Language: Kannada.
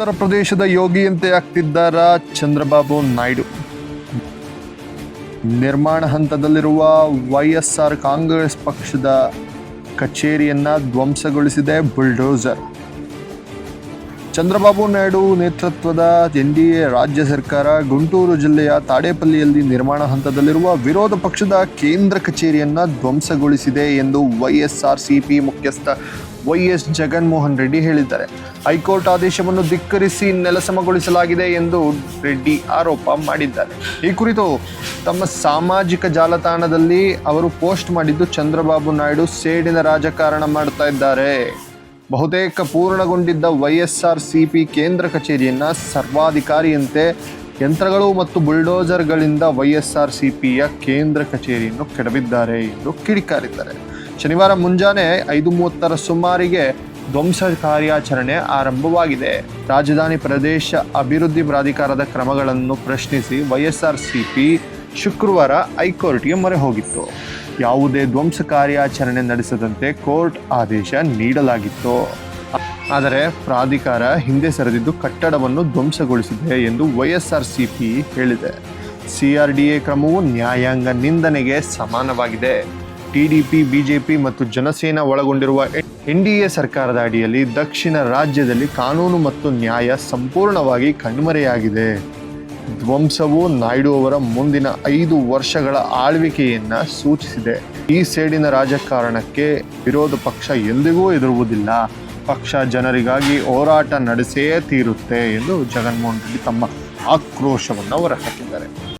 ಉತ್ತರ ಪ್ರದೇಶದ ಯೋಗಿಯಂತೆ ಆಗ್ತಿದ್ದಾರ ಚಂದ್ರಬಾಬು ನಾಯ್ಡು. ನಿರ್ಮಾಣ ಹಂತದಲ್ಲಿರುವ ವೈಎಸ್ಆರ್ ಕಾಂಗ್ರೆಸ್ ಪಕ್ಷದ ಕಚೇರಿಯನ್ನ ಧ್ವಂಸಗೊಳಿಸಿದೆ ಬುಲ್ಡೋಸರ್. ಚಂದ್ರಬಾಬು ನಾಯ್ಡು ನೇತೃತ್ವದ ಎನ್ ಡಿ ಎ ರಾಜ್ಯ ಸರ್ಕಾರ ಗುಂಟೂರು ಜಿಲ್ಲೆಯ ತಾಡೇಪಲ್ಲಿಯಲ್ಲಿ ನಿರ್ಮಾಣ ಹಂತದಲ್ಲಿರುವ ವಿರೋಧ ಪಕ್ಷದ ಕೇಂದ್ರ ಕಚೇರಿಯನ್ನ ಧ್ವಂಸಗೊಳಿಸಿದೆ ಎಂದು ವೈಎಸ್ಆರ್ಸಿಪಿ ಮುಖ್ಯಸ್ಥ ವೈಎಸ್ ಜಗನ್ಮೋಹನ್ ರೆಡ್ಡಿ ಹೇಳಿದ್ದಾರೆ. ಹೈಕೋರ್ಟ್ ಆದೇಶವನ್ನು ಧಿಕ್ಕರಿಸಿ ನೆಲಸಮಗೊಳಿಸಲಾಗಿದೆ ಎಂದು ರೆಡ್ಡಿ ಆರೋಪ ಮಾಡಿದ್ದಾರೆ. ಈ ಕುರಿತು ತಮ್ಮ ಸಾಮಾಜಿಕ ಜಾಲತಾಣದಲ್ಲಿ ಅವರು ಪೋಸ್ಟ್ ಮಾಡಿದ್ದು ಚಂದ್ರಬಾಬು ನಾಯ್ಡು ಸೇಡಿನ ರಾಜಕಾರಣ ಮಾಡ್ತಾ ಇದ್ದಾರೆ. ಬಹುತೇಕ ಪೂರ್ಣಗೊಂಡಿದ್ದ ವೈಎಸ್ಆರ್ ಸಿಪಿ ಕೇಂದ್ರ ಕಚೇರಿಯನ್ನು ಸರ್ವಾಧಿಕಾರಿಯಂತೆ ಯಂತ್ರಗಳು ಮತ್ತು ಬುಲ್ಡೋಸರ್ಗಳಿಂದ ಸಿ ಪಿಯ ಕೇಂದ್ರ ಕಚೇರಿಯನ್ನು ಕೆಡವಿದ್ದಾರೆ ಎಂದು ಕಿಡಿಕಾರಿದ್ದಾರೆ. ಶನಿವಾರ ಮುಂಜಾನೆ ಐದು ಮೂವತ್ತರ ಸುಮಾರಿಗೆ ಧ್ವಂಸ ಕಾರ್ಯಾಚರಣೆ ಆರಂಭವಾಗಿದೆ. ರಾಜಧಾನಿ ಪ್ರದೇಶ ಅಭಿವೃದ್ಧಿ ಪ್ರಾಧಿಕಾರದ ಕ್ರಮಗಳನ್ನು ಪ್ರಶ್ನಿಸಿ ವೈಎಸ್ಆರ್ ಸಿಪಿ ಶುಕ್ರವಾರ ಹೈಕೋರ್ಟ್ಗೆ ಮೊರೆ ಹೋಗಿತ್ತು. ಯಾವುದೇ ಧ್ವಂಸ ಕಾರ್ಯಾಚರಣೆ ನಡೆಸದಂತೆ ಕೋರ್ಟ್ ಆದೇಶ ನೀಡಲಾಗಿತ್ತು. ಆದರೆ ಪ್ರಾಧಿಕಾರ ಹಿಂದೆ ಸರಿದಿದ್ದು ಕಟ್ಟಡವನ್ನು ಧ್ವಂಸಗೊಳಿಸಿದೆ ಎಂದು ವೈಎಸ್ಆರ್ಸಿಪಿ ಹೇಳಿದೆ. ಸಿಆರ್ಡಿಎ ಕ್ರಮವು ನ್ಯಾಯಾಂಗ ನಿಂದನೆಗೆ ಸಮಾನವಾಗಿದೆ. ಟಿಡಿಪಿ, ಬಿಜೆಪಿ ಮತ್ತು ಜನಸೇನಾ ಒಳಗೊಂಡಿರುವ ಎನ್ಡಿಎ ಸರ್ಕಾರದ ಅಡಿಯಲ್ಲಿ ದಕ್ಷಿಣ ರಾಜ್ಯದಲ್ಲಿ ಕಾನೂನು ಮತ್ತು ನ್ಯಾಯ ಸಂಪೂರ್ಣವಾಗಿ ಕಣ್ಮರೆಯಾಗಿದೆ. ಧ್ವಂಸವು ನಾಯ್ಡು ಅವರ ಮುಂದಿನ ಐದು ವರ್ಷಗಳ ಆಳ್ವಿಕೆಯನ್ನ ಸೂಚಿಸಿದೆ. ಈ ಸೇಡಿನ ರಾಜಕಾರಣಕ್ಕೆ ವಿರೋಧ ಪಕ್ಷ ಎಂದಿಗೂ ಎದುರುವುದಿಲ್ಲ ಪಕ್ಷ ಜನರಿಗಾಗಿ ಹೋರಾಟ ನಡೆಸೇ ತೀರುತ್ತೆ ಎಂದು ಜಗನ್ಮೋಹನ್ ರೆಡ್ಡಿ ತಮ್ಮ ಆಕ್ರೋಶವನ್ನು ಹೊರಹಾಕಿದ್ದಾರೆ.